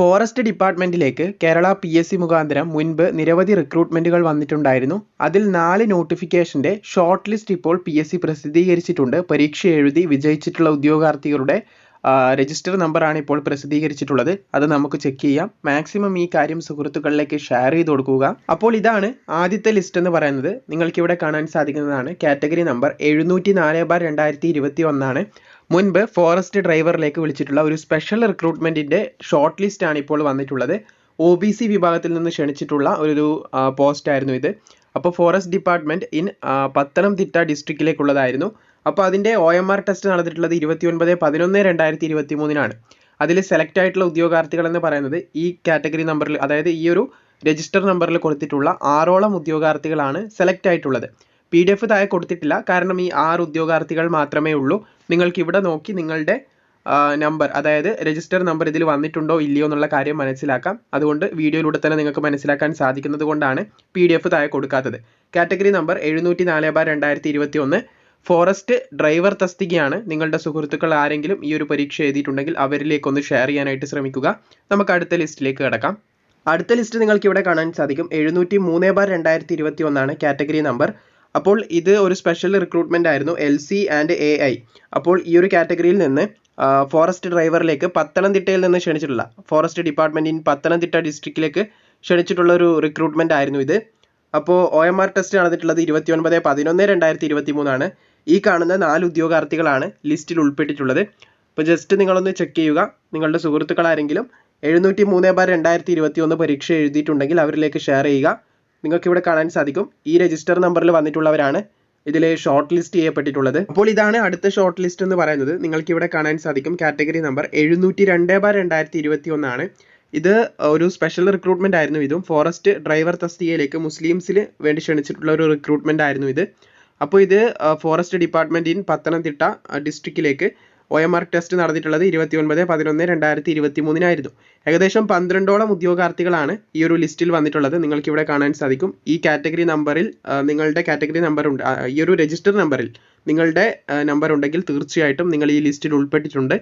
Forest ഡിപ്പാർട്ട്മെന്റിലേക്ക് Kerala P S C മുഖാന്തരം മുൻപ് നിരവധി റിക്രൂട്ട്മെന്റുകൾ വന്നിട്ടുണ്ടായിരുന്നു. അതിൽ നാല് നോട്ടിഫിക്കേഷന്റെ ഷോർട്ട് ലിസ്റ്റ് ഇപ്പോൾ പി എസ് സി പ്രസിദ്ധീകരിച്ചിട്ടുണ്ട്. പരീക്ഷ എഴുതി വിജയിച്ചിട്ടുള്ള ഉദ്യോഗാർത്ഥികളുടെ രജിസ്റ്റർ നമ്പറാണ് ഇപ്പോൾ പ്രസിദ്ധീകരിച്ചിട്ടുള്ളത്. അത് നമുക്ക് ചെക്ക് ചെയ്യാം. മാക്സിമം ഈ കാര്യം സുഹൃത്തുക്കളിലേക്ക് ഷെയർ ചെയ്ത് കൊടുക്കുക. അപ്പോൾ ഇതാണ് ആദ്യത്തെ ലിസ്റ്റ് എന്ന് പറയുന്നത്. നിങ്ങൾക്ക് ഇവിടെ കാണാൻ സാധിക്കുന്നതാണ്. കാറ്റഗറി നമ്പർ എഴുന്നൂറ്റി നാല് ബാർ രണ്ടായിരത്തി ഇരുപത്തി ഒന്നാണ് മുൻപ് ഫോറസ്റ്റ് ഡ്രൈവറിലേക്ക് വിളിച്ചിട്ടുള്ള ഒരു സ്പെഷ്യൽ റിക്രൂട്ട്മെന്റിന്റെ ഷോർട്ട് ലിസ്റ്റ് ആണ് ഇപ്പോൾ വന്നിട്ടുള്ളത്. ഒ ബി സി വിഭാഗത്തിൽ നിന്ന് ക്ഷണിച്ചിട്ടുള്ള ഒരു പോസ്റ്റ് ആയിരുന്നു ഇത്. അപ്പോൾ ഫോറസ്റ്റ് ഡിപ്പാർട്ട്മെന്റ് ഇൻ പത്തനംതിട്ട ഡിസ്ട്രിക്റ്റിലേക്കുള്ളതായിരുന്നു അപ്പോൾ അതിന്റെ ഒ എം ആർ ടെസ്റ്റ് നടന്നിട്ടുള്ളത് ഇരുപത്തി ഒൻപത് പതിനൊന്ന് രണ്ടായിരത്തി ഇരുപത്തി മൂന്നിനാണ് അതിൽ സെലക്ട് ആയിട്ടുള്ള ഉദ്യോഗാർത്ഥികൾ എന്ന് പറയുന്നത് ഈ കാറ്റഗറി നമ്പറിൽ അതായത് ഈ ഒരു രജിസ്റ്റർ നമ്പറിൽ കൊടുത്തിട്ടുള്ള ആറോളം ഉദ്യോഗാർത്ഥികളാണ് സെലക്ട് ആയിട്ടുള്ളത്. പി ഡി എഫ് താഴെ കൊടുത്തിട്ടില്ല. കാരണം ഈ ആറ് ഉദ്യോഗാർത്ഥികൾ മാത്രമേ ഉള്ളൂ. നിങ്ങൾക്ക് ഇവിടെ നോക്കി നിങ്ങളുടെ നമ്പർ അതായത് രജിസ്റ്റർ നമ്പർ ഇതിൽ വന്നിട്ടുണ്ടോ ഇല്ലയോ എന്നുള്ള കാര്യം മനസ്സിലാക്കാം. അതുകൊണ്ട് വീഡിയോയിലൂടെ തന്നെ നിങ്ങൾക്ക് മനസ്സിലാക്കാൻ സാധിക്കുന്നത് കൊണ്ടാണ് പി ഡി എഫ് താഴെ കൊടുക്കാത്തത്. കാറ്റഗറി നമ്പർ എഴുന്നൂറ്റി നാല് ബാർ രണ്ടായിരത്തി ഇരുപത്തി ഒന്ന് ഫോറസ്റ്റ് ഡ്രൈവർ തസ്തികയാണ്. നിങ്ങളുടെ സുഹൃത്തുക്കൾ ആരെങ്കിലും ഈ ഒരു പരീക്ഷ എഴുതിയിട്ടുണ്ടെങ്കിൽ അവരിലേക്ക് ഒന്ന് ഷെയർ ചെയ്യാനായിട്ട് ശ്രമിക്കുക. നമുക്ക് അടുത്ത ലിസ്റ്റിലേക്ക് കിടക്കാം. അടുത്ത ലിസ്റ്റ് നിങ്ങൾക്ക് ഇവിടെ കാണാൻ സാധിക്കും. എഴുന്നൂറ്റി മൂന്ന് ബാർ രണ്ടായിരത്തി ഇരുപത്തി ഒന്നാണ് കാറ്റഗറി നമ്പർ അപ്പോൾ ഇത് ഒരു സ്പെഷ്യൽ റിക്രൂട്ട്മെന്റ് ആയിരുന്നു L C and A I അപ്പോൾ ഈ ഒരു കാറ്റഗറിയിൽ നിന്ന് ഫോറസ്റ്റ് ഡ്രൈവറിലേക്ക് പത്തനംതിട്ടയിൽ നിന്ന് ക്ഷണിച്ചിട്ടുള്ള ഫോറസ്റ്റ് ഡിപ്പാർട്ട്മെന്റ് ഇൻ പത്തനംതിട്ട ഡിസ്ട്രിക്റ്റിലേക്ക് ക്ഷണിച്ചിട്ടുള്ള ഒരു റിക്രൂട്ട്മെന്റ് ആയിരുന്നു ഇത്. അപ്പോൾ ഒ എം ആർ ടെസ്റ്റ് നടന്നിട്ടുള്ളത് ഇരുപത്തി ഒൻപത് പതിനൊന്ന് രണ്ടായിരത്തി ഇരുപത്തി മൂന്നാണ് ഈ കാണുന്ന നാല് ഉദ്യോഗാർത്ഥികളാണ് ലിസ്റ്റിൽ ഉൾപ്പെട്ടിട്ടുള്ളത്. അപ്പോൾ ജസ്റ്റ് നിങ്ങളൊന്ന് ചെക്ക് ചെയ്യുക. നിങ്ങളുടെ സുഹൃത്തുക്കൾ ആരെങ്കിലും എഴുന്നൂറ്റി മൂന്ന് ബാർ രണ്ടായിരത്തി ഇരുപത്തി ഒന്ന് പരീക്ഷ എഴുതിയിട്ടുണ്ടെങ്കിൽ അവരിലേക്ക് ഷെയർ ചെയ്യുക. നിങ്ങൾക്ക് ഇവിടെ കാണാൻ സാധിക്കും. ഈ രജിസ്റ്റർ നമ്പറിൽ വന്നിട്ടുള്ളവരാണ് ഇതിൽ ഷോർട്ട് ലിസ്റ്റ് ചെയ്യപ്പെട്ടിട്ടുള്ളത്. അപ്പോൾ ഇതാണ് അടുത്ത ഷോർട്ട് ലിസ്റ്റ് എന്ന് പറയുന്നത്. നിങ്ങൾക്ക് ഇവിടെ കാണാൻ സാധിക്കും. കാറ്റഗറി നമ്പർ എഴുന്നൂറ്റി രണ്ട് ബാർ രണ്ടായിരത്തി ഇരുപത്തി ഒന്നാണ് ഇത് ഒരു സ്പെഷ്യൽ റിക്രൂട്ട്മെന്റ് ആയിരുന്നു ഇതും. ഫോറസ്റ്റ് ഡ്രൈവർ തസ്തികയിലേക്ക് മുസ്ലിംസിന് വേണ്ടി ക്ഷണിച്ചിട്ടുള്ള ഒരു റിക്രൂട്ട്മെന്റ് ആയിരുന്നു ഇത്. അപ്പോൾ ഇത് ഫോറസ്റ്റ് ഡിപ്പാർട്ട്മെന്റ് ഇൻ പത്തനംതിട്ട ഡിസ്ട്രിക്റ്റിലേക്ക് ഒ എം ആർ ടെസ്റ്റ് നടന്നിട്ടുള്ളത് ഇരുപത്തി ഒൻപത് പതിനൊന്ന് രണ്ടായിരത്തി ഇരുപത്തി മൂന്നിനായിരുന്നു ഏകദേശം പന്ത്രണ്ടോളം ഉദ്യോഗാർത്ഥികളാണ് ഈ ഒരു ലിസ്റ്റിൽ വന്നിട്ടുള്ളത്. നിങ്ങൾക്ക് ഇവിടെ കാണാൻ സാധിക്കും. ഈ കാറ്റഗറി നമ്പറിൽ നിങ്ങളുടെ കാറ്റഗറി നമ്പർ ഉണ്ട്. ഈ ഒരു രജിസ്റ്റർ നമ്പറിൽ നിങ്ങളുടെ നമ്പർ ഉണ്ടെങ്കിൽ തീർച്ചയായിട്ടും നിങ്ങൾ ഈ ലിസ്റ്റിൽ ഉൾപ്പെട്ടിട്ടുണ്ട്.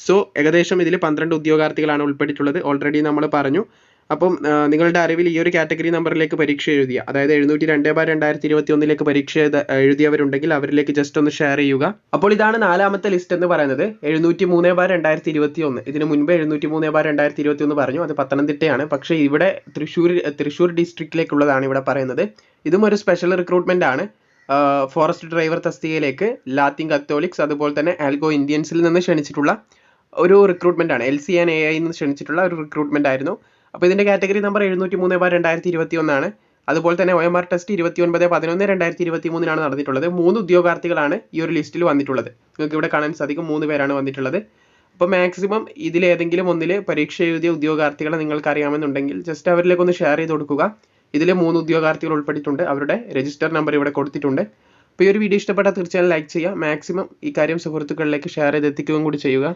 സോ ഏകദേശം ഇതിൽ പന്ത്രണ്ട് ഉദ്യോഗാർത്ഥികളാണ് ഉൾപ്പെട്ടിട്ടുള്ളത്. ഓൾറെഡി നമ്മൾ പറഞ്ഞു അപ്പം നിങ്ങളുടെ അറിവിൽ ഈ ഒരു കാറ്റഗറി നമ്പറിലേക്ക് പരീക്ഷ എഴുതിയ അതായത് എഴുന്നൂറ്റി രണ്ട് ബാർ രണ്ടായിരത്തി ഇരുപത്തി ഒന്നിലേക്ക് പരീക്ഷ എഴുതിയവരുണ്ടെങ്കിൽ അവരിലേക്ക് ജസ്റ്റ് ഒന്ന് ഷെയർ ചെയ്യുക. അപ്പോൾ ഇതാണ് നാലാമത്തെ ലിസ്റ്റ് എന്ന് പറയുന്നത്. എഴുന്നൂറ്റി മൂന്ന് ബാർ രണ്ടായിരത്തി ഇരുപത്തി ഒന്ന് ഇതിന് മുൻപ് എഴുന്നൂറ്റി മൂന്ന് ബാർ രണ്ടായിരത്തി ഇരുപത്തി ഒന്ന് പറഞ്ഞു. അത് പത്തനംതിട്ടയാണ്. പക്ഷേ ഇവിടെ തൃശ്ശൂർ തൃശ്ശൂർ ഡിസ്ട്രിക്റ്റിലേക്കുള്ളതാണ് ഇവിടെ പറയുന്നത്. ഇതും ഒരു സ്പെഷ്യൽ റിക്രൂട്ട്മെന്റ് ആണ്. ഫോറസ്റ്റ് ഡ്രൈവർ തസ്തികയിലേക്ക് ലാത്തിൻ കത്തോലിക്സ് അതുപോലെ തന്നെ ആൽഗോ ഇന്ത്യൻസിൽ നിന്ന് ക്ഷണിച്ചിട്ടുള്ള ഒരു റിക്രൂട്ട്മെന്റ് ആണ്. L C and A I നിന്ന് ക്ഷണിച്ചിട്ടുള്ള ഒരു റിക്രൂട്ട്മെന്റ് ആയിരുന്നു. അപ്പോൾ ഇതിന്റെ കാറ്റഗറി നമ്പർ എഴുന്നൂറ്റി മൂന്ന് ബാർ രണ്ടായിരത്തി ഇരുപത്തി ഒന്നാണ് അതുപോലെ തന്നെ ഒ എം ആർ ടെസ്റ്റ് ഇരുപത്തി ഒൻപത് പതിനൊന്ന് രണ്ടായിരത്തി ഇരുപത്തി മൂന്നിനാണ് നടന്നിട്ടുള്ളത്. മൂന്ന് ഉദ്യോഗാർത്ഥികളാണ് ഈ ഒരു ലിസ്റ്റിൽ വന്നിട്ടുള്ളത്. നിങ്ങൾക്ക് ഇവിടെ കാണാൻ സാധിക്കും മൂന്ന് പേരാണ് വന്നിട്ടുള്ളത്. അപ്പോൾ മാക്സിമം ഇതിൽ ഏതെങ്കിലും ഒന്നിൽ പരീക്ഷ എഴുതിയ ഉദ്യോഗാർത്ഥികളെ നിങ്ങൾക്ക് അറിയാമെന്നുണ്ടെങ്കിൽ ജസ്റ്റ് അവരിലേക്ക് ഒന്ന് ഷെയർ ചെയ്ത് കൊടുക്കുക. ഇതിൽ മൂന്ന് ഉദ്യോഗാർത്ഥികൾ ഉൾപ്പെട്ടിട്ടുണ്ട്. അവരുടെ രജിസ്റ്റർ നമ്പർ ഇവിടെ കൊടുത്തിട്ടുണ്ട്. അപ്പോൾ ഈ ഒരു വീഡിയോ ഇഷ്ടപ്പെട്ടാൽ തീർച്ചയായും ലൈക്ക് ചെയ്യുക. മാക്സിമം ഈ കാര്യം സുഹൃത്തുക്കളിലേക്ക് ഷെയർ ചെയ്ത് എത്തിക്കുകയും കൂടി ചെയ്യുക.